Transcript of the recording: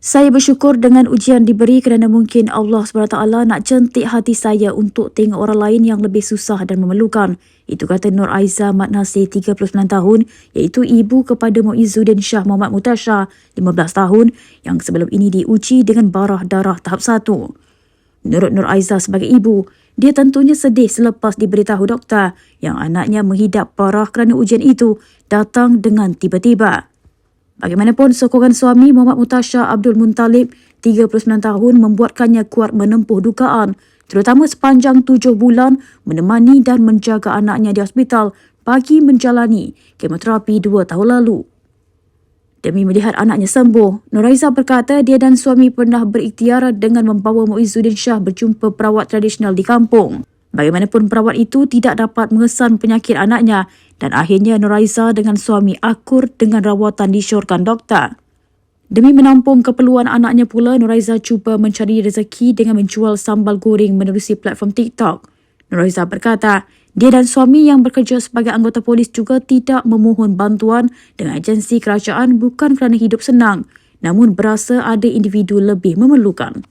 Saya bersyukur dengan ujian diberi kerana mungkin Allah SWT nak jentik hati saya untuk tengok orang lain yang lebih susah dan memerlukan. Itu kata Nur Aiza Mat Nasir, 39 tahun, iaitu ibu kepada Muizzuddin Shah Muhammad Mutasha, 15 tahun, yang sebelum ini diuji dengan barah darah tahap 1. Menurut Nur Aiza sebagai ibu, dia tentunya sedih selepas diberitahu doktor yang anaknya menghidap parah kerana ujian itu datang dengan tiba-tiba. Bagaimanapun, sokongan suami Muhammad Mutasha Abdul Muntalib, 39 tahun, membuatkannya kuat menempuh dugaan, terutama sepanjang tujuh bulan menemani dan menjaga anaknya di hospital bagi menjalani kemoterapi dua tahun lalu. Demi melihat anaknya sembuh, Nuraiza berkata dia dan suami pernah berikhtiar dengan membawa Muizzuddin Shah berjumpa perawat tradisional di kampung. Bagaimanapun perawat itu tidak dapat mengesan penyakit anaknya dan akhirnya Nuraiza dengan suami akur dengan rawatan disyorkan doktor. Demi menampung keperluan anaknya pula, Nuraiza cuba mencari rezeki dengan menjual sambal goreng menerusi platform TikTok. Nuraiza berkata, dia dan suami yang bekerja sebagai anggota polis juga tidak memohon bantuan dengan agensi kerajaan bukan kerana hidup senang, namun berasa ada individu lebih memerlukan.